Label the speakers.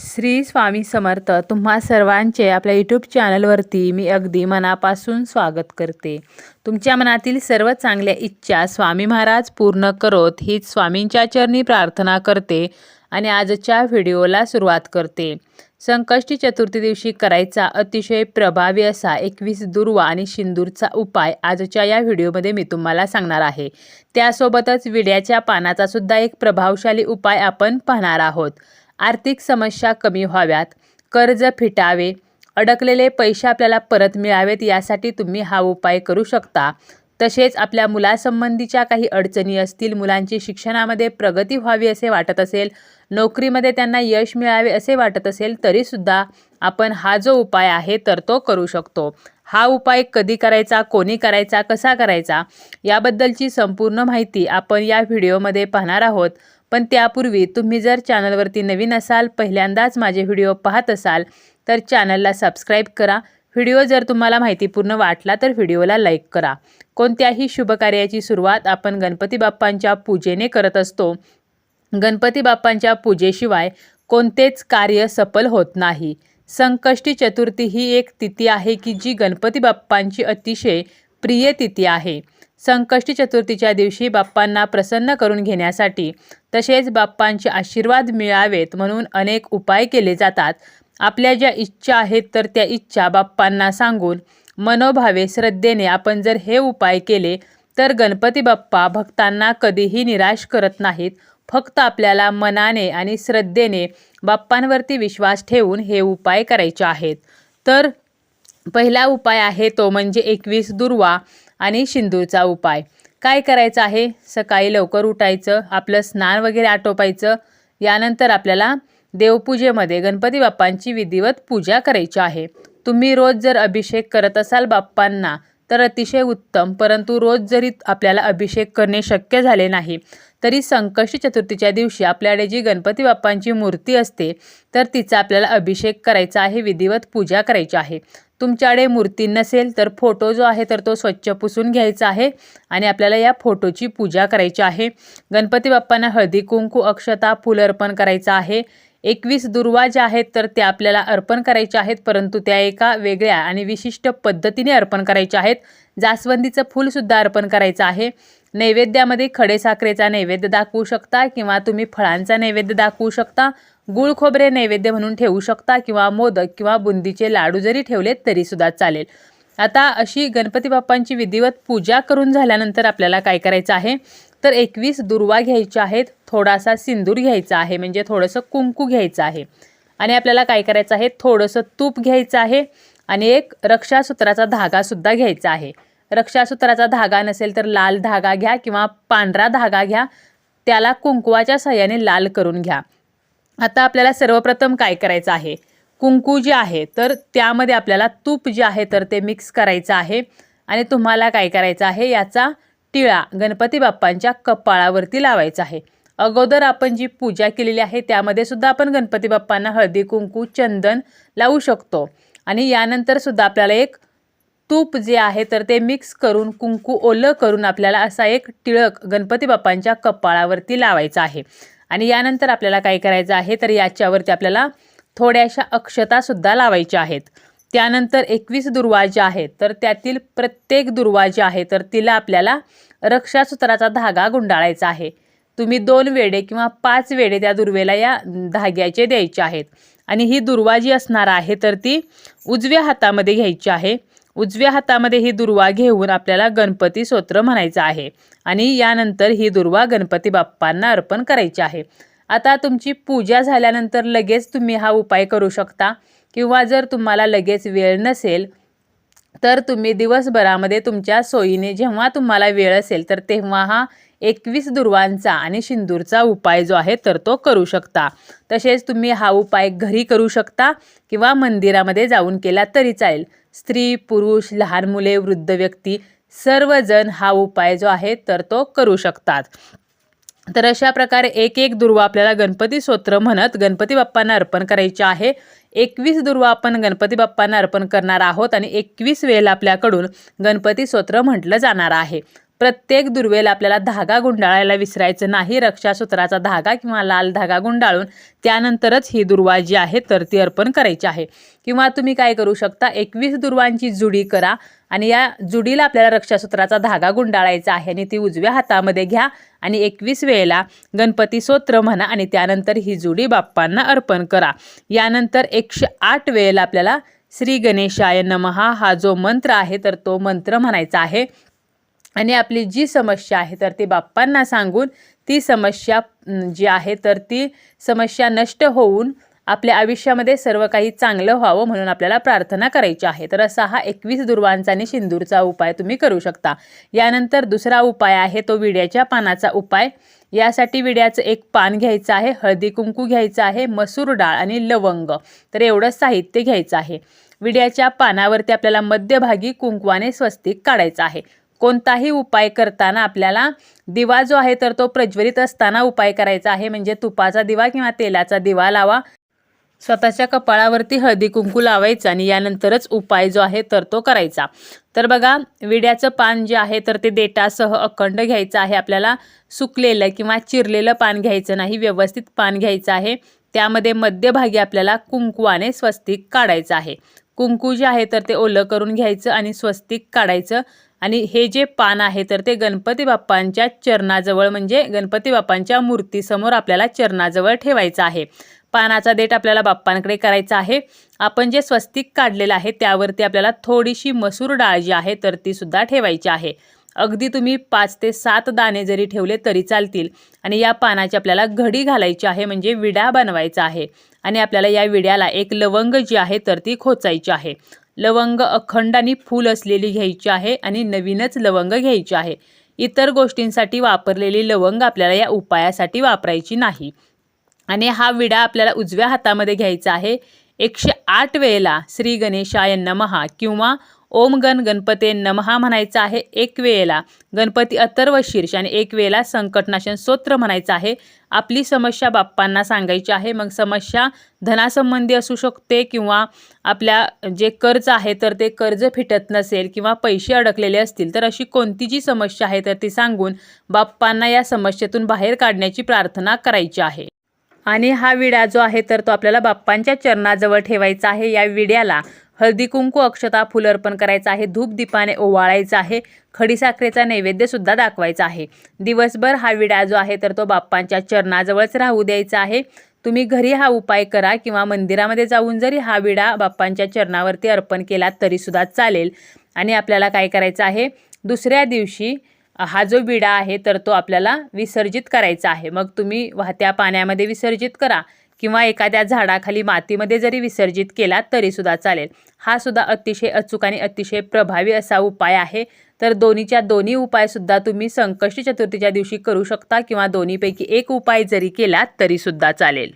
Speaker 1: श्री स्वामी समर्थ तुम्हा सर्वांचे आपल्या यूट्यूब चॅनलवरती मी अगदी मनापासून स्वागत करते. तुमच्या मनातील सर्व चांगल्या इच्छा स्वामी महाराज पूर्ण करोत हीच स्वामींच्या चरणी प्रार्थना करते आणि आजच्या व्हिडिओला सुरुवात करते. संकष्टी चतुर्थी दिवशी करायचा अतिशय प्रभावी असा एकवीस दुर्वा आणि शिंदूरचा उपाय आजच्या या व्हिडिओमध्ये मी तुम्हाला सांगणार आहे. त्यासोबतच विड्याच्या पानाचा सुद्धा एक प्रभावशाली उपाय आपण पाहणार आहोत. आर्थिक समस्या कमी व्हाव्यात. कर्ज फिटावे अडकलेले पैसे आपल्याला परत मिळावेत यासाठी तुम्ही हा उपाय करू शकता. तसेच आपल्या मुलासंबंधीच्या काही अडचणी असतील मुलांची शिक्षणामध्ये प्रगती व्हावी असे वाटत असेल नोकरीमध्ये त्यांना यश मिळावे असे वाटत असेल तरीसुद्धा आपण हा जो उपाय आहे तर तो करू शकतो. हा उपाय कधी करायचा कोणी करायचा कसा करायचा याबद्दलची संपूर्ण माहिती आपण या व्हिडिओमध्ये पाहणार आहोत. पण त्यापूर्वी तुम्ही जर चॅनलवरती नवीन असाल पहिल्यांदाच माझे व्हिडिओ पाहत असाल तर चॅनलला सबस्क्राईब करा. व्हिडिओ जर तुम्हाला माहितीपूर्ण वाटला तर व्हिडिओला लाईक करा. कोणत्याही शुभकार्याची सुरुवात आपण गणपती बाप्पांच्या पूजेने करत असतो. गणपती बाप्पांच्या पूजेशिवाय कोणतेच कार्य सफल होत नाही. संकष्टी चतुर्थी ही एक तिथी आहे की जी गणपती बाप्पांची अतिशय प्रिय तिथी आहे. संकष्टी चतुर्थीच्या दिवशी बाप्पांना प्रसन्न करून घेण्यासाठी तसेच बाप्पांचे आशीर्वाद मिळावेत म्हणून अनेक उपाय केले जातात. आपल्या ज्या इच्छा आहेत तर त्या इच्छा बाप्पांना सांगून मनोभावे श्रद्धेने आपण जर हे उपाय केले तर गणपती बाप्पा भक्तांना कधीही निराश करत नाहीत. फक्त आपल्याला मनाने आणि श्रद्धेने बाप्पांवरती विश्वास ठेवून हे उपाय करायचे आहेत. तर पहिला उपाय आहे तो म्हणजे एकवीस दुर्वा आणि शिंदूरचा उपाय. काय करायचं आहे? सकाळी लवकर उठायचं आपलं स्नान वगैरे आटोपायचं यानंतर आपल्याला देवपूजेमध्ये गणपती बाप्पांची विधिवत पूजा करायची आहे. तुम्ही रोज जर अभिषेक करत असाल बाप्पांना तर अतिशय उत्तम परंतु रोज जरी आपल्याला अभिषेक करणे शक्य झाले नाही तरी संकष्टी चतुर्थीच्या दिवशी आपल्याकडे जी गणपती बाप्पांची मूर्ती असते तर तिचा आपल्याला अभिषेक करायचा आहे विधिवत पूजा करायची आहे. तुमच्याकडे मूर्ती नसेल तर फोटो जो आहे तर तो स्वच्छ पुसून घ्यायचा आहे आणि आपल्याला या फोटोची पूजा करायची आहे. गणपती बाप्पांना हळदी कुंकू अक्षता फुल अर्पण करायचं आहे. एकवीस दुर्वा ज्या आहेत तर त्या आपल्याला अर्पण करायच्या आहेत परंतु त्या एका वेगळ्या आणि विशिष्ट पद्धतीने अर्पण करायच्या आहेत. जास्वंदीचं फूलसुद्धा अर्पण करायचं आहे. नैवेद्यामध्ये खडेसाखरेचा नैवेद्य दाखवू शकता किंवा तुम्ही फळांचा नैवेद्य दाखवू शकता. गुळ खोबरे नैवेद्य म्हणून ठेवू शकता किंवा मोदक किंवा बुंदीचे लाडू जरी ठेवलेत तरीसुद्धा चालेल. आता अशी गणपती बाप्पांची विधिवत पूजा करून झाल्यानंतर आपल्याला काय करायचं आहे? तर एकवीस दुर्वा घ्यायच्या आहेत थोडासा सिंदूर घ्यायचा आहे म्हणजे थोडंसं कुंकू घ्यायचं आहे. आणि आपल्याला काय करायचं आहे? थोडंसं तूप घ्यायचं आहे आणि एक रक्षासूत्राचा धागासुद्धा घ्यायचा आहे. रक्षासूत्राचा धागा नसेल तर लाल धागा घ्या किंवा पांढरा धागा घ्या त्याला कुंकवाच्या सहाय्याने लाल करून घ्या. आता आपल्याला सर्वप्रथम काय करायचं आहे? कुंकू जे आहे तर त्यामध्ये आपल्याला तूप जे आहे तर ते मिक्स करायचं आहे. आणि तुम्हाला काय करायचं आहे? याचा टिळा गणपती बाप्पांच्या कपाळावरती लावायचा आहे. अगोदर आपण जी पूजा केलेली आहे त्यामध्ये सुद्धा आपण गणपती बाप्पांना हळदी कुंकू चंदन लावू शकतो. आणि यानंतर सुद्धा आपल्याला एक तूप जे आहे तर ते मिक्स करून कुंकू ओलं करून आपल्याला असा एक टिळक गणपती बाप्पांच्या कपाळावरती लावायचा आहे. आणि यानंतर आपल्याला काय करायचं आहे तर याच्यावरती आपल्याला थोड्याशा अक्षतासुद्धा लावायच्या आहेत. त्यानंतर एकवीस दुर्वा ज्या आहेत तर त्यातील प्रत्येक दुर्वा जी आहे तर तिला आपल्याला रक्षासूत्राचा धागा गुंडाळायचा आहे. तुम्ही दोन वेडे किंवा पाच वेडे त्या दुर्वेला या धाग्याचे द्यायचे आहेत. आणि ही दुर्वा जी असणार आहे तर ती उजव्या हातामध्ये घ्यायची आहे. उजव्या हातामध्ये ही दुर्वा घेऊन आपल्याला गणपती स्तोत्र म्हणायचं आहे. आणि यानंतर ही दुर्वा गणपती बाप्पांना अर्पण करायची आहे. आता तुमची पूजा झाल्यानंतर लगेच तुम्ही हा उपाय करू शकता. किंवा जर तुम्हाला लगेच वेळ नसेल तर तुम्ही दिवसभरामध्ये तुमच्या सोयीने जेव्हा तुम्हाला वेळ असेल तर तेव्हा हा एकवीस दुर्वांचा आणि शिंदूरचा उपाय जो आहे तर तो करू शकता. तसेच तुम्ही हा उपाय घरी करू शकता किंवा मंदिरामध्ये जाऊन केला तरी चालेल. स्त्री पुरुष लहान मुले वृद्ध व्यक्ती सर्वजण हा उपाय जो आहे तर तो करू शकतात. तर अशा प्रकारे एक एक दुर्वा आपल्याला गणपती स्तोत्र म्हणत गणपती बाप्पांना अर्पण करायचे आहे. एकवीस दुर्वा आपण गणपती बाप्पांना अर्पण करणार आहोत आणि एकवीस वेळेला आपल्याकडून गणपती स्तोत्र म्हटलं जाणार आहे. प्रत्येक दुर्वेला आपल्याला धागा गुंडाळायला विसरायचं नाही. रक्षासूत्राचा धागा किंवा लाल धागा गुंडाळून त्यानंतरच ही दुर्वा जी आहे तर ती अर्पण करायची आहे. किंवा तुम्ही काय करू शकता एकवीस दुर्वांची जुडी करा आणि या जुडीला आपल्याला रक्षासूत्राचा धागा गुंडाळायचा आहे आणि ती उजव्या हातामध्ये घ्या आणि एकवीस वेळेला गणपती स्तोत्र म्हणा आणि त्यानंतर ही जुडी बाप्पांना अर्पण करा. यानंतर एकशे आठ वेळेला आपल्याला श्री गणेशाय नमहा हा जो मंत्र आहे तर तो मंत्र म्हणायचा आहे. आणि आपली जी समस्या आहे तर ती बाप्पांना सांगून ती समस्या जी आहे तर ती समस्या नष्ट होऊन आपल्या आयुष्यामध्ये सर्व काही चांगलं व्हावं म्हणून आपल्याला प्रार्थना करायची आहे. तर असा हा एकवीस दुर्वांचा आणि सिंदूरचा उपाय तुम्ही करू शकता. यानंतर दुसरा उपाय आहे तो विड्याच्या पानाचा उपाय. यासाठी विड्याचं एक पान घ्यायचं आहे हळदी कुंकू घ्यायचं आहे मसूर डाळ आणि लवंग. तर एवढं साहित्य घ्यायचं आहे. विड्याच्या पानावरती आपल्याला मध्यभागी कुंकवाने स्वस्तिक काढायचं आहे. कोणताही उपाय करताना आपल्याला दिवा जो आहे तर तो प्रज्वलित असताना उपाय करायचा आहे. म्हणजे तुपाचा दिवा किंवा तेलाचा दिवा लावा. स्वतःच्या कपाळावरती हळदी कुंकू लावायचं आणि यानंतरच उपाय जो आहे तर तो करायचा. तर बघा विड्याचं पान जे आहे तर ते देटासह अखंड घ्यायचं आहे. आपल्याला सुकलेलं किंवा चिरलेलं पान घ्यायचं नाही व्यवस्थित पान घ्यायचं आहे. त्यामध्ये मध्यभागी आपल्याला कुंकवाने स्वस्तिक काढायचं आहे. कुंकू जे आहे तर ते ओलं करून घ्यायचं आणि स्वस्तिक काढायचं. आणि हे जे पान आहे तर ते गणपती बाप्पांच्या चरणाजवळ म्हणजे गणपती बाप्पांच्या मूर्तीसमोर आपल्याला चरणाजवळ ठेवायचं आहे. पानाचा देठ आपल्याला बाप्पांकडे करायचा आहे. आपण जे स्वस्तिक काढलेलं आहे त्यावरती आपल्याला थोडीशी मसूर डाळ जी आहे तर ती सुद्धा ठेवायची आहे. अगदी तुम्ही पाच ते सात दाणे जरी ठेवले तरी चालतील. आणि या पानाची आपल्याला घडी घालायची आहे म्हणजे विडा बनवायचा आहे. आणि आपल्याला या विड्याला एक लवंग जी आहे तर ती खोचायची आहे. लवंग अखंड आणि फूल असलेली घ्यायची आहे आणि नवीनच लवंग घ्यायची आहे. इतर गोष्टींसाठी वापरलेली लवंग आपल्याला या उपायासाठी वापरायची नाही. आणि हा विडा आपल्याला उजव्या हातामध्ये घ्यायचा आहे. एकशे आठ वेळेला श्री गणेशाय नमहा किंवा ओम गण गणपते नमहा म्हणायचं आहे एक वेळेला. गणपती अथर्व शीर्ष आणि एक वेळेला संकटनाशन स्तोत्र म्हणायचं आहे. आपली समस्या बाप्पांना सांगायची आहे. मग समस्या धनासंबंधी असू शकते किंवा आपल्या जे कर्ज आहे तर ते कर्ज फिटत नसेल किंवा पैसे अडकलेले असतील तर अशी कोणती जी समस्या आहे तर ती सांगून बाप्पांना या समस्येतून बाहेर काढण्याची प्रार्थना करायची आहे. आणि हा विडा जो आहे तर तो आपल्याला बाप्पांच्या चरणाजवळ ठेवायचा आहे. या विड्याला हळदी कुंकू अक्षता फुल अर्पण करायचं आहे. धूप दीपाने ओवाळायचं आहे. खडीसाखरेचा नैवेद्य सुद्धा दाखवायचा आहे. दिवसभर हा विडा जो आहे तर तो बाप्पांच्या चरणाजवळच राहू द्यायचा आहे. तुम्ही घरी हा उपाय करा किंवा मंदिरामध्ये जाऊन जरी हा विडा बाप्पांच्या चरणावरती अर्पण केला तरीसुद्धा चालेल. आणि आपल्याला काय करायचं आहे? दुसऱ्या दिवशी हा जो विडा आहे तर तो आपल्याला विसर्जित करायचा आहे. मग तुम्ही वाहत्या पाण्यामध्ये विसर्जित करा. किंवा एखाद्या झाडाखाली मातीमध्ये जरी विसर्जित केला तरीसुद्धा चालेल. हा सुद्धा अतिशय अचूक आणि अतिशय प्रभावी असा उपाय आहे. तर दोन्हीच्या दोन्ही उपायसुद्धा तुम्ही संकष्टी चतुर्थीच्या दिवशी करू शकता किंवा दोन्हीपैकी एक उपाय जरी केला तरीसुद्धा चालेल.